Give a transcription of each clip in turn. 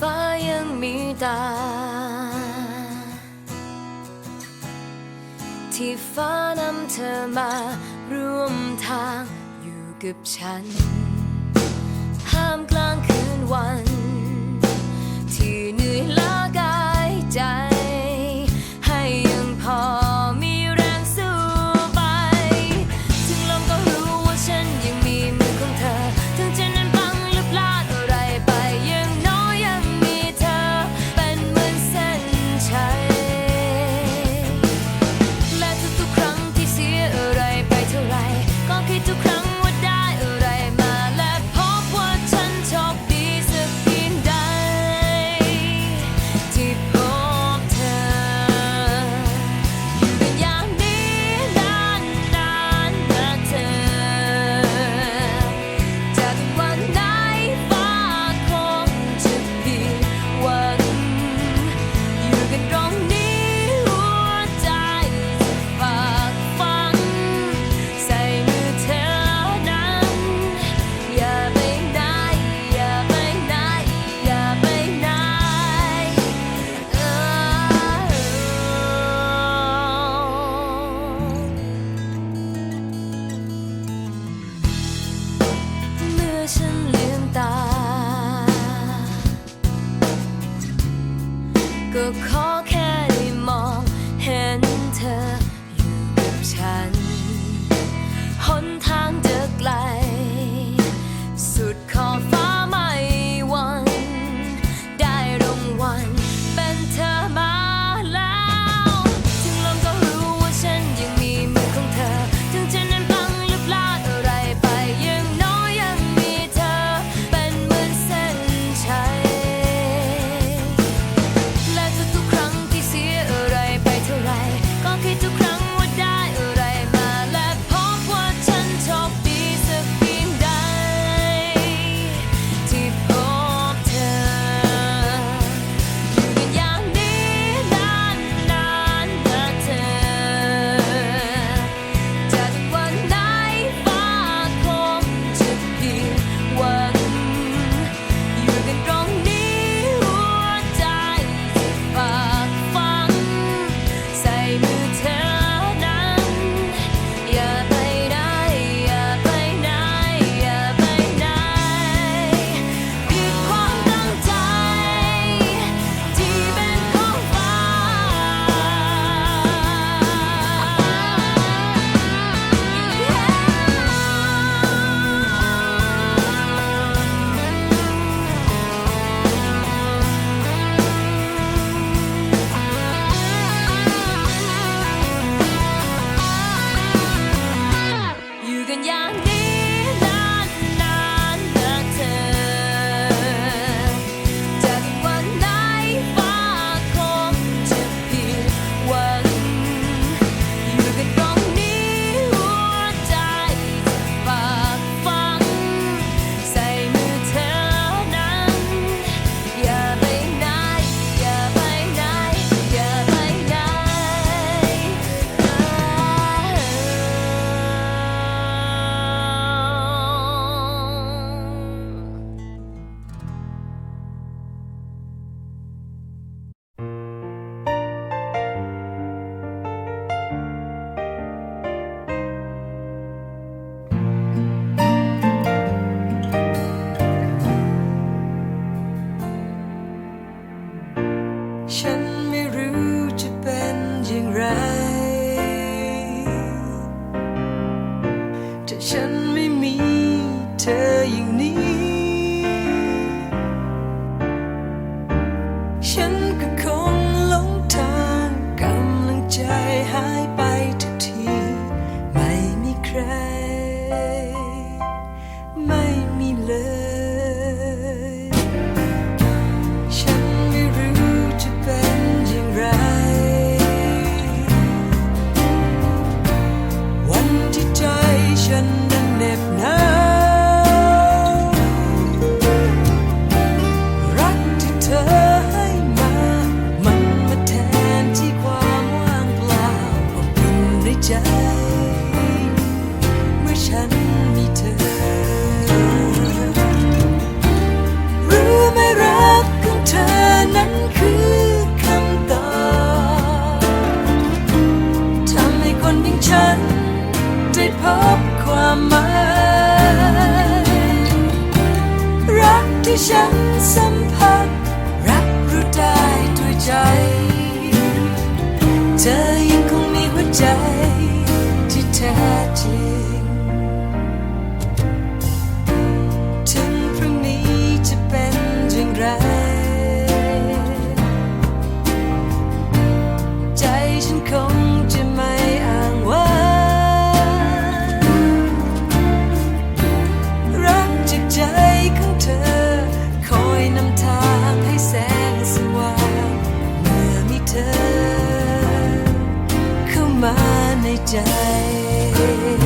ฟ้ายังมีตา ที่ฟ้านำเธอมาร่วมทางอยู่กับฉัน call. right. มารักที่ฉันสัมผัส รักรู้ได้ด้วยใจ ในใจ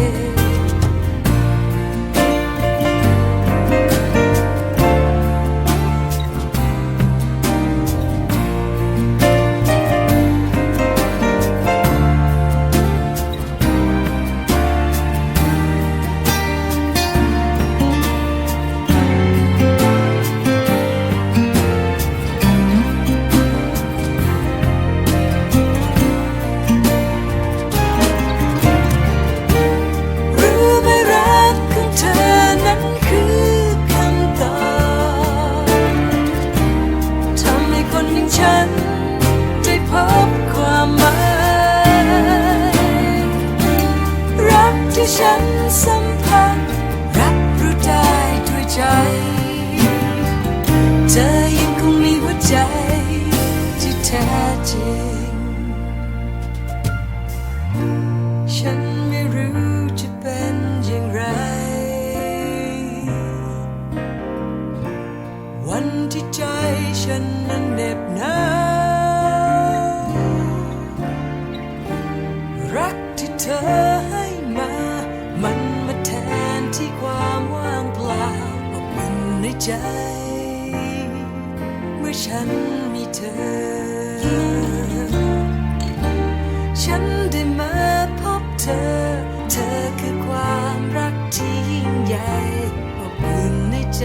ที่ฉันสัมผัสรับรู้ได้ด้วยใจ เธอยังคงมีหัวใจที่แท้จริง คือความรักที่ยิ่งใหญ่อบอุ่นในใจ